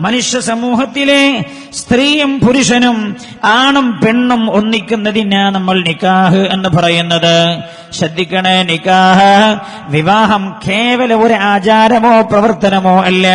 മനുഷ്യ സമൂഹത്തിലെ സ്ത്രീയും പുരുഷനും ആണും പെണ്ണും ഒന്നിക്കുന്നതിനാ നമ്മൾ നിക്കാഹ് എന്ന് പറയുന്നത്. ശ്രദ്ധിക്കണേ നിക്കാഹ് വിവാഹം കേവല ഒരു ആചാരമോ പ്രവർത്തനമോ അല്ല.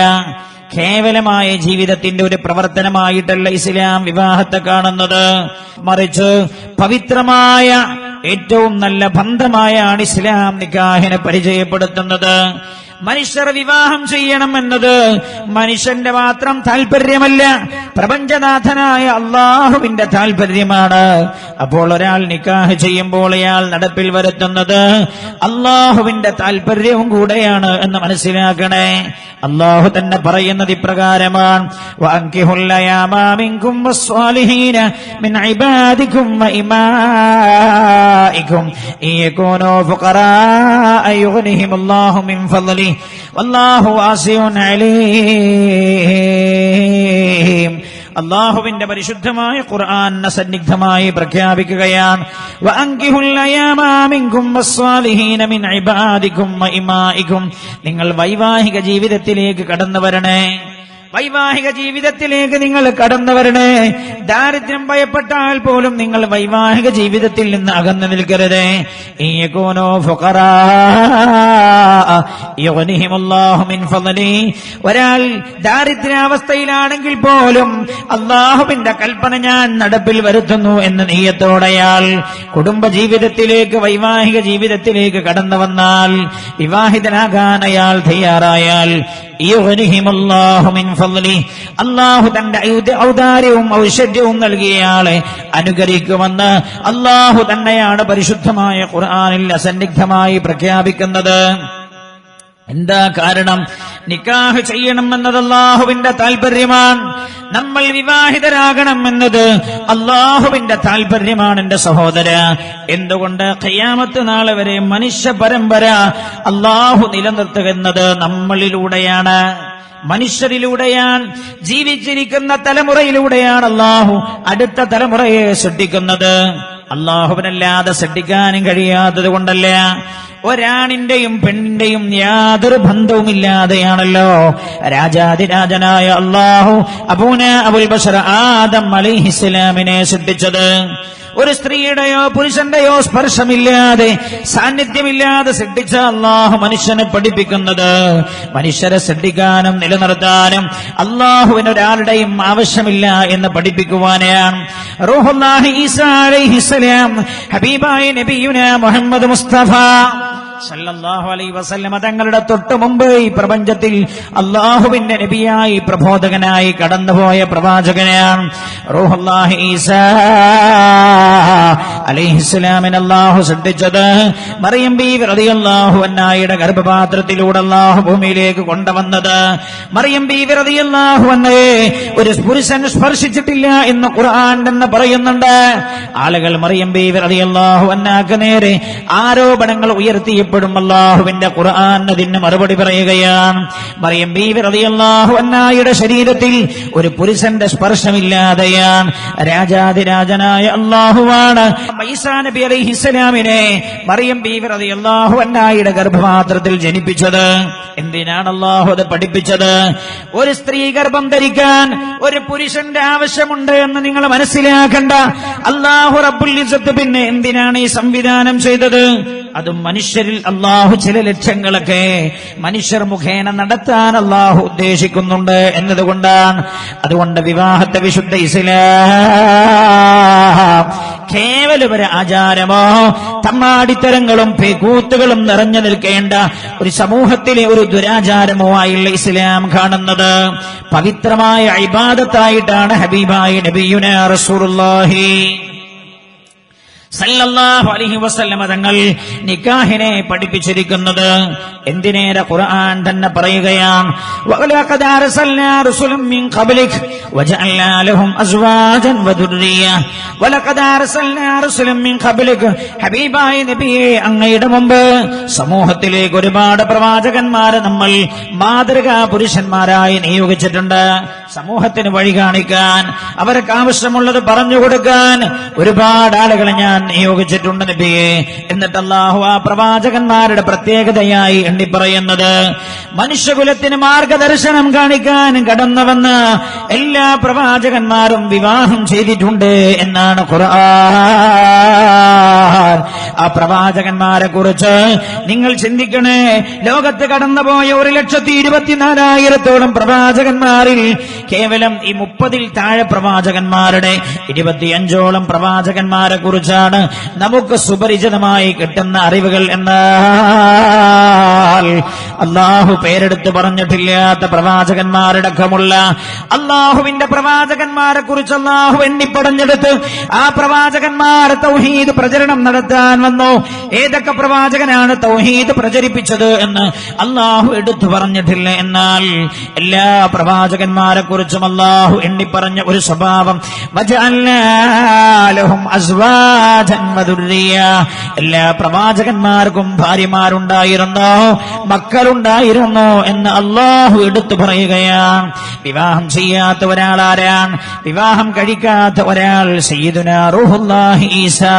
കേവലമായ ജീവിതത്തിന്റെ ഒരു പ്രവർത്തനമായിട്ടല്ല ഇസ്ലാം വിവാഹത്തെ കാണുന്നത്. മറിച്ച് പവിത്രമായ ഏറ്റവും നല്ല ബന്ധമായാണ് ഇസ്ലാം നിക്കാഹിനെ പരിചയപ്പെടുത്തുന്നത്. മനുഷ്യർ വിവാഹം ചെയ്യണം എന്നത് മനുഷ്യന്റെ മാത്രം താല്പര്യമല്ല പ്രപഞ്ചനാഥനായ അള്ളാഹുവിന്റെ താല്പര്യമാണ് അപ്പോൾ ഒരാൾ നിക്കാഹ് ചെയ്യുമ്പോൾ അയാൾ നടപ്പിൽ വരുത്തുന്നത് അള്ളാഹുവിന്റെ താല്പര്യവും കൂടെയാണ് എന്ന് മനസ്സിലാക്കണേ. അള്ളാഹു തന്നെ പറയുന്നത് ഇപ്രകാരമാണ്. വല്ലാഹു അലീം. അള്ളാഹുവിന്റെ പരിശുദ്ധമായ ഖുർആൻ സന്നിഗ്ധമായി പ്രഖ്യാപിക്കുകയാണ്. നിങ്ങൾ വൈവാഹിക ജീവിതത്തിലേക്ക് കടന്നു വരണേ. വൈവാഹിക ജീവിതത്തിലേക്ക് നിങ്ങൾ കടന്നു വരണേ. ദാരിദ്ര്യം ഭയപ്പെട്ടാൽ പോലും നിങ്ങൾ വൈവാഹിക ജീവിതത്തിൽ നിന്ന് അകന്നു നിൽക്കരുത്. ഫളലി ഒരാൾ ദാരിദ്ര്യാവസ്ഥയിലാണെങ്കിൽ പോലും അള്ളാഹുവിന്റെ കൽപ്പന ഞാൻ നടപ്പിൽ വരുത്തുന്നു എന്ന നീയത്തോടെയാൽ കുടുംബ ജീവിതത്തിലേക്ക് വൈവാഹിക ജീവിതത്തിലേക്ക് കടന്നു വന്നാൽ വിവാഹിതനാകാൻ അയാൾ തയ്യാറായാൽ അള്ളാഹു തന്റെ ഔദ- ഔദാര്യവും ഔഷധ്യവും നൽകിയയാളെ അനുകരിക്കുമെന്ന് അള്ളാഹു തന്നെയാണ് പരിശുദ്ധമായ ഖുർആാനിൽ അസന്നിഗ്ധമായി പ്രഖ്യാപിക്കുന്നത്. എന്താ കാരണം? നിക്കാഹ് ചെയ്യണം എന്നത് അള്ളാഹുവിന്റെ താല്പര്യമാണ് നമ്മൾ വിവാഹിതരാകണം എന്നത് അള്ളാഹുവിന്റെ താല്പര്യമാണ് എന്റെ സഹോദര. എന്തുകൊണ്ട്? കയ്യാമത്ത് നാളെ വരെ മനുഷ്യ പരമ്പര അള്ളാഹു നിലനിർത്തുക എന്നത് നമ്മളിലൂടെയാണ്. മനുഷ്യരിലൂടെയാണ്. ജീവിച്ചിരിക്കുന്ന തലമുറയിലൂടെയാണ് അള്ളാഹു അടുത്ത തലമുറയെ ശ്രദ്ധിക്കുന്നത്. അള്ളാഹുവിനല്ലാതെ ശ്രദ്ധിക്കാനും കഴിയാത്തത് കൊണ്ടല്ല? ഒരാണിന്റെയും പെണ്ണിന്റെയും യാതൊരു ബന്ധവുമില്ലാതെയാണല്ലോ. രാജാതിരാജനായ അള്ളാഹു അബൂന അബുൽ ബഷർ ആദം അലിഹിസ്ലാമിനെ സൃഷ്ടിച്ചത്. ഒരു സ്ത്രീയുടെയോ പുരുഷന്റെയോ സ്പർശമില്ലാതെ സാന്നിധ്യമില്ലാതെ ശ്രദ്ധിച്ച അള്ളാഹു മനുഷ്യനെ പഠിപ്പിക്കുന്നത്. മനുഷ്യരെ ശ്രദ്ധിക്കാനും നിലനിർത്താനും അള്ളാഹുവിന് ഒരാളുടെയും ആവശ്യമില്ല എന്ന് പഠിപ്പിക്കുവാനാണ് റൂഹുല്ലാഹി ഈസാ അലൈഹിസ്സലാം ഹബീബായ നബിയുന മുഹമ്മദ് മുസ്തഫ സല്ലല്ലാഹു അലൈഹി തങ്ങളുടെ തൊട്ടു മുമ്പ് ഈ പ്രപഞ്ചത്തിൽ അള്ളാഹുവിന്റെ നബിയായി പ്രബോധകനായി കടന്നുപോയ പ്രവാചകനാണ് റൂഹുല്ലാഹി ഈസാ. അലൈഹിസ്സലാമിന് അള്ളാഹു ശ്രദ്ധിച്ചത്. മറിയം ബി റളിയല്ലാഹു അന്നായുടെ ഗർഭപാത്രത്തിലൂടെ അള്ളാഹു ഭൂമിയിലേക്ക് കൊണ്ടുവന്നത്. മറിയം ബി റളിയല്ലാഹു അന്നയെ ഒരു പുരുഷൻ സ്പർശിച്ചിട്ടില്ല എന്ന് ഖുർആൻ തന്നെ പറയുന്നുണ്ട്. ആളുകൾ മറിയം ബി റളിയല്ലാഹു അന്നാക്ക് നേരെ ആരോപണങ്ങൾ ഉയർത്തിയപ്പോഴും അള്ളാഹുവിന്റെ ഖുർആൻ അതിന് മറുപടി പറയുകയാണ്. മറിയം ബി റളിയല്ലാഹു അന്നായുടെ ശരീരത്തിൽ ഒരു പുരുഷന്റെ സ്പർശമില്ലാതെയാണ് രാജാതിരാജനായ ഈസാ നബി അലൈഹിസ്സലാമിനെ മറിയം ബി അള്ളാഹു അന്നായിയുടെ ഗർഭപാത്രത്തിൽ ജനിപ്പിച്ചത്. എന്തിനാണ് അള്ളാഹു അത് പഠിപ്പിച്ചത്? ഒരു സ്ത്രീ ഗർഭം ധരിക്കാൻ ഒരു പുരുഷന്റെ ആവശ്യമുണ്ട് എന്ന് നിങ്ങൾ മനസ്സിലാക്കണ്ട. അള്ളാഹു റബ്ബുൽ ഇസ്സത്ത് പിന്നെ എന്തിനാണ് ഈ സംവിധാനം ചെയ്തത്? അതും മനുഷ്യരിൽ അള്ളാഹു ചില ലക്ഷ്യങ്ങളൊക്കെ മനുഷ്യർ മുഖേന നടത്താൻ അള്ളാഹു ഉദ്ദേശിക്കുന്നുണ്ട് എന്നതുകൊണ്ടാണ്. അതുകൊണ്ട് വിവാഹത്തെ വിശുദ്ധ ഇസ്ലാം കേവലം ഒരു ആചാരമോ തമ്മാടിത്തരങ്ങളും പേകൂത്തുകളും നിറഞ്ഞു നിൽക്കേണ്ട ഒരു സമൂഹത്തിലെ ഒരു ദുരാചാരമോ ആയുള്ള ഇസ്ലാം കാണുന്നത്. പവിത്രമായ ഇബാദത്തായിട്ടാണ് ഹബീബായി നബിയുന റസൂലുള്ളാഹി. സല്ലല്ലാഹു അലൈഹി തങ്ങൾ നിക്കാഹിനെ പഠിപ്പിച്ചിരിക്കുന്നത്. എന്തിനേറെ ഖുർആൻ തന്നെ പറയുകയാണ്. അർസൽനാ അസ്വാജൻ വദുർരിയ അർസൽനാ ഹബീബായ നബിയെ അങ്ങയുടെ മുമ്പ് സമൂഹത്തിലേക്ക് ഒരുപാട് പ്രവാചകന്മാരെ നമ്മൾ മാതൃകാ പുരുഷന്മാരായി നിയോഗിച്ചിട്ടുണ്ട്. സമൂഹത്തിന് വഴി കാണിക്കാൻ അവർക്ക് ആവശ്യമുള്ളത് പറഞ്ഞു കൊടുക്കാൻ ഒരുപാട് ആളുകളെ ഞാൻ നിയോഗിച്ചിട്ടുണ്ട് നബിയെ. എന്നിട്ട് അള്ളാഹു ആ പ്രവാചകന്മാരുടെ പ്രത്യേകതയായി എണ്ണി പറയുന്നത് മനുഷ്യകുലത്തിന് മാർഗദർശനം കാണിക്കാൻ കടന്നുവന്ന് എല്ലാ പ്രവാചകന്മാരും വിവാഹം ചെയ്തിട്ടുണ്ട് എന്നാണ് ഖുർആൻ. ആ പ്രവാചകന്മാരെ കുറിച്ച് നിങ്ങൾ ചിന്തിക്കണേ. ലോകത്ത് കടന്നുപോയ ഒരു ലക്ഷത്തി ഇരുപത്തിനാലായിരത്തോളം പ്രവാചകന്മാരിൽ കേവലം ഈ മുപ്പതിൽ താഴെ പ്രവാചകന്മാരുടെ ഇരുപത്തിയഞ്ചോളം പ്രവാചകന്മാരെ കുറിച്ചാണ് നമുക്ക് സുപരിചിതമായി കിട്ടുന്ന അറിവുകൾ എന്നാൽ അള്ളാഹു പേരെടുത്ത് പറഞ്ഞിട്ടില്ലാത്ത പ്രവാചകന്മാരടക്കമുള്ള അള്ളാഹുവിന്റെ പ്രവാചകന്മാരെ കുറിച്ച് അള്ളാഹു എണ്ണിപ്പടഞ്ഞെടുത്ത് ആ പ്രവാചകന്മാർ തൗഹീദ് പ്രചരണം നടത്താൻ വന്നു ഏതൊക്കെ പ്രവാചകനാണ് തൗഹീദ് പ്രചരിപ്പിച്ചത് എന്ന് അള്ളാഹു എടുത്തു പറഞ്ഞിട്ടില്ല എന്നാൽ എല്ലാ പ്രവാചകന്മാരെ കുറിച്ചും അള്ളാഹു എണ്ണിപ്പറഞ്ഞ ഒരു സ്വഭാവം അസ്വാ. എല്ലാ പ്രവാചകന്മാർക്കും ഭാര്യമാരുണ്ടായിരുന്നോ? മക്കളുണ്ടായിരുന്നോ എന്ന് അള്ളാഹു എടുത്തു പറയുകയാണ്. വിവാഹം ചെയ്യാത്ത ഒരാളാരാണ്? വിവാഹം കഴിക്കാത്ത ഒരാൾ സയ്യിദുന റൂഹുല്ലാഹി ഈസാ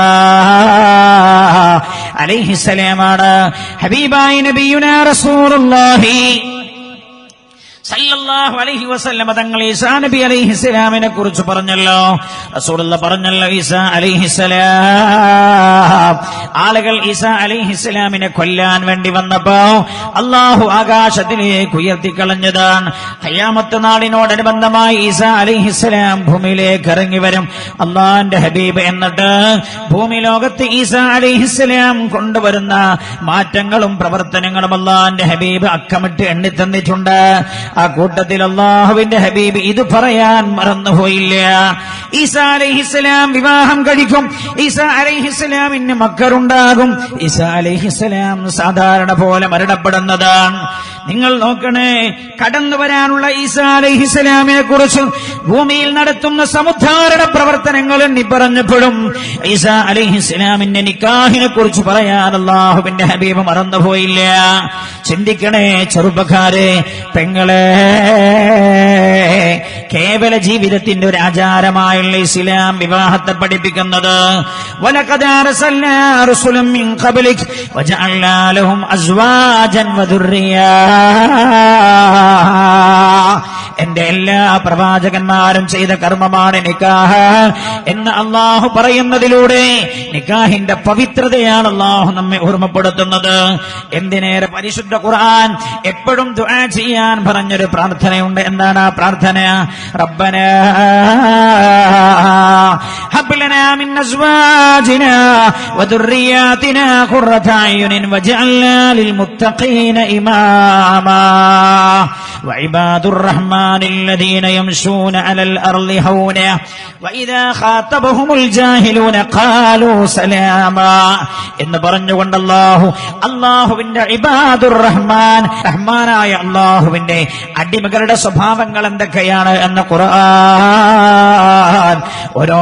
ഹബീബായി നബിയുനാ റസൂലുള്ളാഹി സല്ലല്ലാഹു അലൈഹി വസല്ലമ തങ്ങൾ ഈസാ നബി അലൈഹിസ്സലാമിനെ കുറിച്ച് പറഞ്ഞല്ലോ. റസൂലുള്ള പറഞ്ഞല്ലോ ഈസാ അലൈഹിസ്സലാം ആളുകൾ ഈസാ അലൈഹിസ്സലാമിനെ കൊല്ലാൻ വേണ്ടി വന്നപ്പോ അള്ളാഹു ആകാശത്തിലേക്ക് ഉയർത്തിക്കളഞ്ഞതാണ്. ഹയ്യാമത്ത് നാളിനോടനുബന്ധമായി ഈസാ അലൈഹിസ്സലാം ഭൂമിയിലേക്ക് ഇറങ്ങി വരും. അള്ളാന്റെ ഹബീബ് എന്നിട്ട് ഭൂമി ലോകത്ത് ഈസാ അലൈഹിസ്സലാം കൊണ്ടുവരുന്ന മാറ്റങ്ങളും പ്രവർത്തനങ്ങളും അള്ളാന്റെ ഹബീബ് അക്കമിട്ട് എണ്ണിത്തന്നിട്ടുണ്ട്. ആ കൂട്ടത്തിൽ അള്ളാഹുവിന്റെ ഹബീബ് ഇത് പറയാൻ മറന്നുപോയില്ല. ഈസാ അലൈഹിസ്സലാം വിവാഹം കഴിക്കും. ഈസാ അലൈഹിസ്സലാമിന് മക്കറുണ്ടാകും ഈസാ അലൈഹിസ്സലാം സാധാരണ പോലെ മരണപ്പെടുന്നതാണ്. നിങ്ങൾ നോക്കണേ കടന്നു വരാനുള്ള ഈസാ അലൈഹിസ്സലാമിനെ കുറിച്ച് ഭൂമിയിൽ നടത്തുന്ന സമുദ്ധാരണ പ്രവർത്തനങ്ങൾ എണ്ണി പറഞ്ഞപ്പോഴും ഈസ അലിഹിസ്ലാമിന്റെ നിക്കാഹിനെ കുറിച്ച് പറയാൻ അള്ളാഹുവിന്റെ ഹബീബ് മറന്നുപോയില്ല ചിന്തിക്കണേ ചെറുപ്പക്കാരെ പെങ്ങളെ. കേവല ജീവിതത്തിന്റെ ഒരു ആചാരമായുള്ള ഇസ്ലാം വിവാഹത്തെ പഠിപ്പിക്കുന്നത്. അസ്വാജൻ വധുറിയാ എന്റെ എല്ലാ പ്രവാചകന്മാരും ചെയ്ത കർമ്മമാണ് നിക്കാഹ് എന്ന് അള്ളാഹു പറയുന്നതിലൂടെ നിക്കാഹിന്റെ പവിത്രതയാണ് അള്ളാഹു നമ്മെ ഓർമ്മപ്പെടുത്തുന്നത്. എന്തിനേറെ പരിശുദ്ധ ഖുർആൻ എപ്പോഴും ദുആ ചെയ്യാൻ പറഞ്ഞൊരു പ്രാർത്ഥനയുണ്ട്. എന്താണ് ആ പ്രാർത്ഥന? റബ്ബന ഹബ്ലനാ മിൻ അസ്വാജിനാ വദുർരിയാതിനാ ഖുർറത അയ്യുനിൻ വജഅൽനാ ലിൽമുത്തഖീന ഇമാമാ وعباد الرحمن الذين يمشون على الأرض هونا وإذا خاطبهم الجاهلون قالوا سلاما എന്ന് പറഞ്ഞുകൊണ്ട് അള്ളാഹു അള്ളാഹുവിന്റെ ഇബാദുർ റഹ്മാൻ റഹ്മാനായ അള്ളാഹുവിന്റെ അടിമകളുടെ സ്വഭാവങ്ങൾ എന്തൊക്കെയാണ് എന്ന് ഖുർആൻ ഓരോ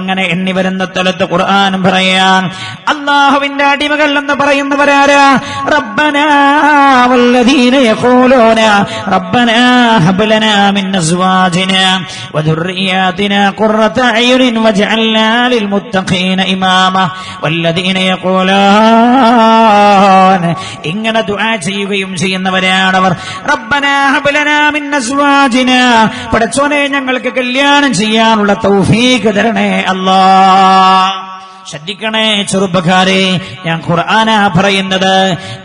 നക്കമിട്ടങ്ങനെ എണ്ണി വരുന്ന സ്ഥലത്ത് ഖുർആൻ പറയാൻ അള്ളാഹുവിന്റെ അടിമകൾ എന്ന് പറയുന്നവരാരാ റബ്ബനാ വല്ലദീന യഖൂലൂന ربنا هب لنا من ازواجنا وذرياتنا قرة اعين واجعلنا للمتقين اماما والذين يقولون ഇങ്ങനെ ദുആ ചെയ്യുകയും ചെയ്യുന്നവരാണവർ റബ്ബന ഹബ് ലനാ മിൻ അസ്വാജിന പടച്ചോനെ ഞങ്ങൾക്ക് കല്യാണം ചെയ്യാനുള്ള തൗഫീഖ് തരണേ അല്ലാഹ്. ശ്രദ്ധിക്കണേ ചെറുപ്പക്കാരെ ഞാൻ ഖുർആാനാ പറയുന്നത്.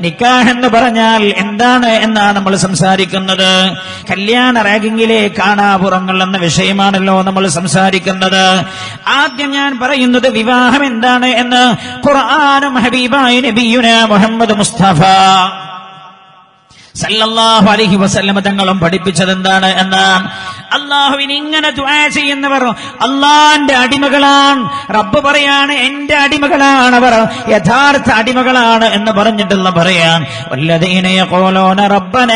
നിക്കാഹ് എന്ന് പറഞ്ഞാൽ എന്താണ് എന്നാണ് നമ്മൾ സംസാരിക്കുന്നത്. കല്യാണ റാഗിങ്ങിലെ കാണാപുറങ്ങൾ എന്ന വിഷയമാണല്ലോ നമ്മൾ സംസാരിക്കുന്നത്. ആദ്യം ഞാൻ പറയുന്നത് വിവാഹം എന്താണ് എന്ന് ഖുർആാനും ഹബീബായി നബിയുന മുഹമ്മദ് മുസ്തഫ സല്ലല്ലാഹു അലഹി വസല്ലമ തങ്ങളും പഠിപ്പിച്ചത് എന്താണ് എന്നാണ് അള്ളാഹുവിന് ഇങ്ങനെ ദുആ ചെയ്യുന്നവർ അള്ളാന്റെ അടിമകളാണ്. റബ്ബ് പറയാണ് എന്റെ അടിമകളാണ് അവർ യഥാർത്ഥ അടിമകളാണ് എന്ന് പറഞ്ഞിട്ടുള്ള പറയാൻ വല്ലതീനയ കോലോന റബ്ബന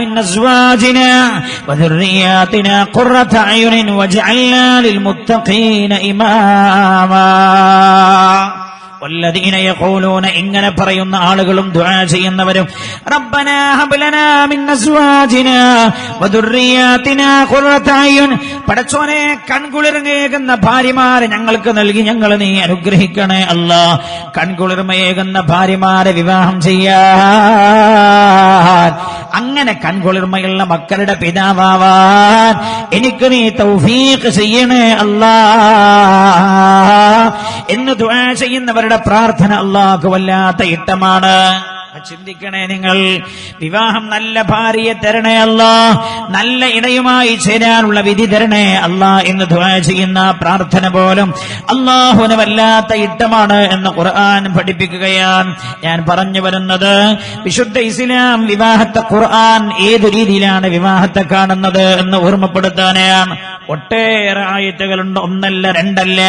മിൻ അസ്വാജിനാ വദുർരിയാതിനാ ഖുർറത അയുനിൻ വജഅൽനാ ലിൽമുത്തഖീന ഇമാമാ. യഖൂലൂന ഇങ്ങനെ പറയുന്ന ആളുകളും ദുആ ചെയ്യുന്നവരും റബ്ബനാ ഹബ് ലനാ മിൻ അസ്വാജിനാ വദുർരിയാതിനാ ഖുർറത അയ്യുൻ പടച്ചോനെ കൺകുളിർമയേകുന്ന ഭാര്യമാരെ ഞങ്ങൾക്ക് നൽകി ഞങ്ങൾ നീ അനുഗ്രഹിക്കണേ അല്ലാ. കൺകുളിർമയേകുന്ന ഭാര്യമാരെ വിവാഹം ചെയ്യാൻ. അങ്ങനെ കൺകുളിർമയുള്ള മക്കളുടെ പിതാവാവാൻ. എനിക്ക് നീ തൗഫീഖ് ചെയ്യണേ അല്ലാ. എന്ന് ദുആ ചെയ്യുന്നവരുടെ പ്രാർത്ഥന അള്ളാഹു വല്ലാത്ത ഇഷ്ടമാണ്. ചിന്തിക്കണേ നിങ്ങൾ വിവാഹം നല്ല ഭാര്യയെ തരണേ അല്ല നല്ല ഇണയുമായി ചേരാനുള്ള വിധി തരണേ അല്ല എന്ന് ദുആ ചെയ്യുന്ന പ്രാർത്ഥന പോലും അള്ളാഹുന് വല്ലാത്ത ഇഷ്ടമാണ് എന്ന് ഖുർആൻ പഠിപ്പിക്കുകയാണ്. ഞാൻ പറഞ്ഞു വരുന്നത് വിശുദ്ധ ഇസ്ലാം വിവാഹത്തെ ഖുർആൻ ഏതു രീതിയിലാണ് വിവാഹത്തെ കാണുന്നത് എന്ന് ഓർമ്മപ്പെടുത്താനാണ്. ഒട്ടേറെ ആയത്തുകളുണ്ട് ഒന്നല്ല രണ്ടല്ല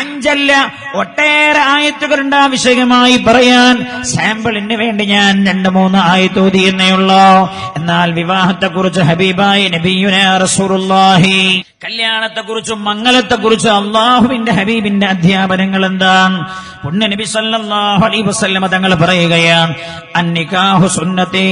അഞ്ചല്ല ഒട്ടേറെ ആയത്തുകളുണ്ട് ആ വിഷയമായി പറയാൻ സാമ്പിളിന് വേണ്ടി ഞാൻ രണ്ട് മൂന്ന് ആയി എന്നേ എന്നാൽ എന്നാൽ വിവാഹത്തെക്കുറിച്ച് ഹബീബായി കല്യാണത്തെ റസൂറുല്ലാഹി കല്യാണത്തെക്കുറിച്ചും മംഗലത്തെക്കുറിച്ചും അള്ളാഹുവിന്റെ ഹബീബിന്റെ അധ്യാപനങ്ങൾ എന്താണ് പുണ്യ നബി സല്ലല്ലാഹു അലൈഹി വസല്ലമ തങ്ങൾ പറയുകയാണ് അന്നിക്കാഹു സുന്നത്തേ.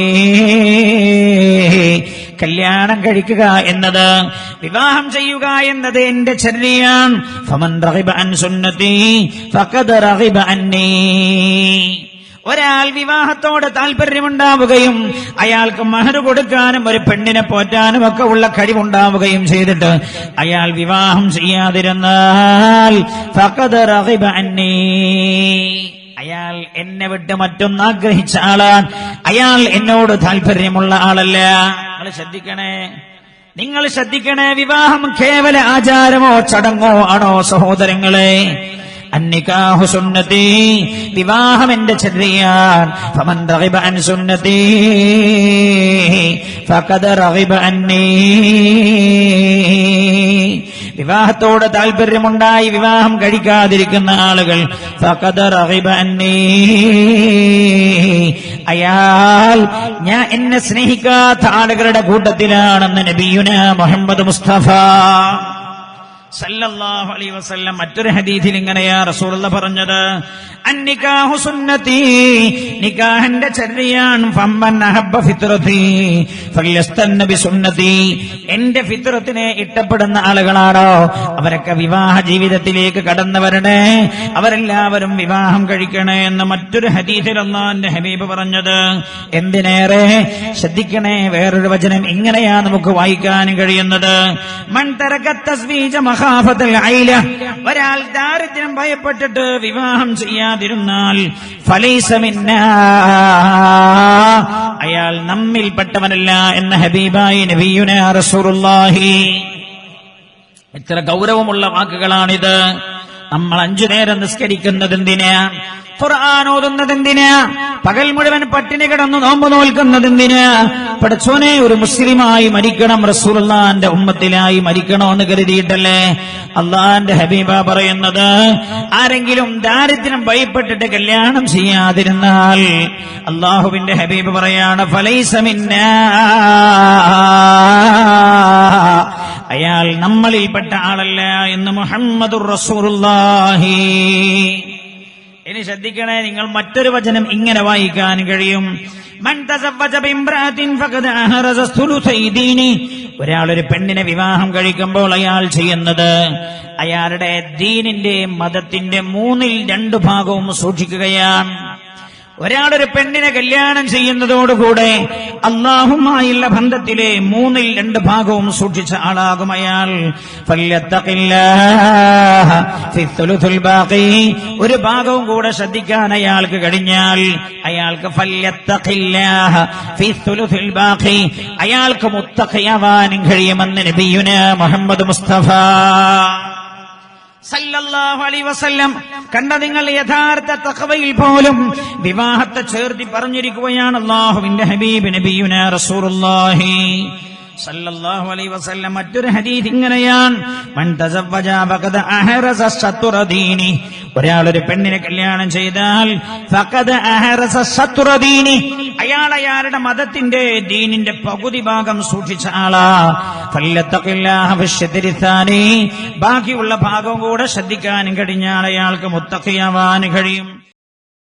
കല്യാണം കഴിക്കുക എന്നത് വിവാഹം ചെയ്യുക എന്നത് എന്റെ ചര്യയാണ്. ഫമൻ റഗിബ അൻ സുന്നത്തി ഫഖദ റഗിബ അന്നീ. ഒരാൾ വിവാഹത്തോട് താല്പര്യമുണ്ടാവുകയും അയാൾക്ക് മഹർ കൊടുക്കാനും ഒരു പെണ്ണിനെ പോറ്റാനും ഒക്കെ ഉള്ള കഴിവുണ്ടാവുകയും ചെയ്തിട്ട് അയാൾ വിവാഹം ചെയ്യാതിരുന്നാൽ അയാൾ എന്നെ വിട്ട് മറ്റൊന്ന് ആഗ്രഹിച്ച ആളാണ്. അയാൾ എന്നോട് താല്പര്യമുള്ള ആളല്ല. നിങ്ങൾ ശ്രദ്ധിക്കണേ. നിങ്ങൾ ശ്രദ്ധിക്കണേ വിവാഹം കേവല ആചാരമോ ചടങ്ങോ ആണോ സഹോദരങ്ങളെ? അന്നിക്കാഹു സുന്നതി വിവാഹം എന്റെ ചര്യാൻ ഫമൻ അൻ ഫഖദ വിവാഹത്തോട് താല്പര്യമുണ്ടായി വിവാഹം കഴിക്കാതിരിക്കുന്ന ആളുകൾ ഫഖദ റഗിബ അന്നീ. അയാൾ ഞാൻ എന്നെ സ്നേഹിക്കാത്ത ആളുകളുടെ കൂട്ടത്തിലാണെന്ന് നബിയുന മുഹമ്മദ് മുസ്തഫ. സല്ലല്ലാഹു അലൈഹി വസല്ലം മറ്റൊരു ഹദീഥിൽ ഇങ്ങനെയാ റസൂലുള്ള പറഞ്ഞത്. അന്നിക്കാഹു സുന്നത്തി നിക്കാഹിന്റെ ചര്യയാണ് ഫമ്മൻ അഹബ്ബ ഫിത്രതി നബി സുന്നത്തി എന്റെ ഫിത്രത്തിനെ ഇഷ്ടപ്പെടുന്ന ആളുകളാണോ? അവരൊക്കെ വിവാഹ ജീവിതത്തിലേക്ക് കടന്നു വരണേ. അവരെല്ലാവരും വിവാഹം കഴിക്കണേ എന്ന് മറ്റൊരു ഹദീസിൽ എന്റെ ഹബീബ് പറഞ്ഞത്. എന്തിനേറെ? ശ്രദ്ധിക്കണേ വേറൊരു വചനം ഇങ്ങനെയാ നമുക്ക് വായിക്കാനും കഴിയുന്നത്. മൺ തരക തസ്വീജ ഒരാൾ ദാരിദ്ര്യം ഭയപ്പെട്ടിട്ട് വിവാഹം ചെയ്യാതിരുന്നാൽ ഫലൈസമിന്ന അയാൾ നമ്മിൽപ്പെട്ടവനല്ല എന്ന ഹബീബായി നബിയുന എത്ര ഗൗരവമുള്ള വാക്കുകളാണിത്. നമ്മൾ അഞ്ചു നേരം നിസ്കരിക്കുന്നതെന്തിനാ ഖുർആൻ ഓതുന്നതെന്തിന്? പകൽ മുഴുവൻ പട്ടിണി കിടന്ന് നോമ്പ് നോൽക്കുന്നതെന്തിന്? പഠിച്ചോനെ ഒരു മുസ്ലിമായി മരിക്കണം റസൂലുള്ളാന്റെ ഉമ്മത്തിലായി മരിക്കണമെന്ന് കരുതിയിട്ടല്ലേ? അള്ളാന്റെ ഹബീബ പറയുന്നത് ആരെങ്കിലും ദാരിദ്ര്യം ഭയപ്പെട്ടിട്ട് കല്യാണം ചെയ്യാതിരുന്നാൽ അള്ളാഹുവിന്റെ ഹബീബ് പറയാണ് ഫലൈസമിന്ന അയാൾ നമ്മളിൽപ്പെട്ട ആളല്ല എന്ന് മുഹമ്മദുർ റസൂലുള്ളാഹി. ഇനി ശ്രദ്ധിക്കണേ നിങ്ങൾ മറ്റൊരു വചനം ഇങ്ങനെ വായിക്കാൻ കഴിയും. ഒരാൾ ഒരു പെണ്ണിനെ വിവാഹം കഴിക്കുമ്പോൾ അയാൾ ചെയ്യുന്നത് അയാളുടെ ദീനിന്റെ മതത്തിന്റെ മൂന്നിൽ രണ്ടു ഭാഗവും സൂക്ഷിക്കുകയാണ്. ഒരാളൊരു പെണ്ണിനെ കല്യാണം ചെയ്യുന്നതോടുകൂടെ അള്ളാഹുമായുള്ള ബന്ധത്തിലെ മൂന്നിൽ രണ്ട് ഭാഗവും സൂക്ഷിച്ച ആളാകും അയാൾ. ഒരു ഭാഗവും കൂടെ ശ്രദ്ധിക്കാൻ അയാൾക്ക് കഴിഞ്ഞാൽ അയാൾക്ക്. അയാൾക്ക് മുത്തഖയാവാനും കഴിയുമെന്ന് നബിയുന മുഹമ്മദ് മുസ്തഫ വസല്ലം കണ്ട നിങ്ങൾ യഥാർത്ഥ തഖവയിൽ പോലും വിവാഹത്തെ ചേർത്തി പറഞ്ഞിരിക്കുകയാണ് അള്ളാഹുവിന്റെ ഹബീബ് നബിയുന റസൂറുല്ലാഹി സല്ലല്ലാഹു അലൈഹി വസല്ലം. മറ്റൊരു ഹദീസ് ഇങ്ങനെയാണ്. മൻ തസവ്വജ ഫഖദ അഹറസ ശത്റ ദീനി. ഒരാൾ ഒരു പെണ്ണിനെ കല്യാണം ചെയ്താൽ ഫഖദ അഹറസ ശത്റ ദീനി. അയാൾ അയാളുടെ മതത്തിന്റെ ദീനിന്റെ പകുതി ഭാഗം സൂക്ഷിച്ച ആളാ. ബാക്കിയുള്ള ഭാഗം കൂടെ ശ്രദ്ധിക്കാനും കഴിഞ്ഞാൽ അയാൾക്ക് മുത്തഖിയാവാൻ കഴിയും.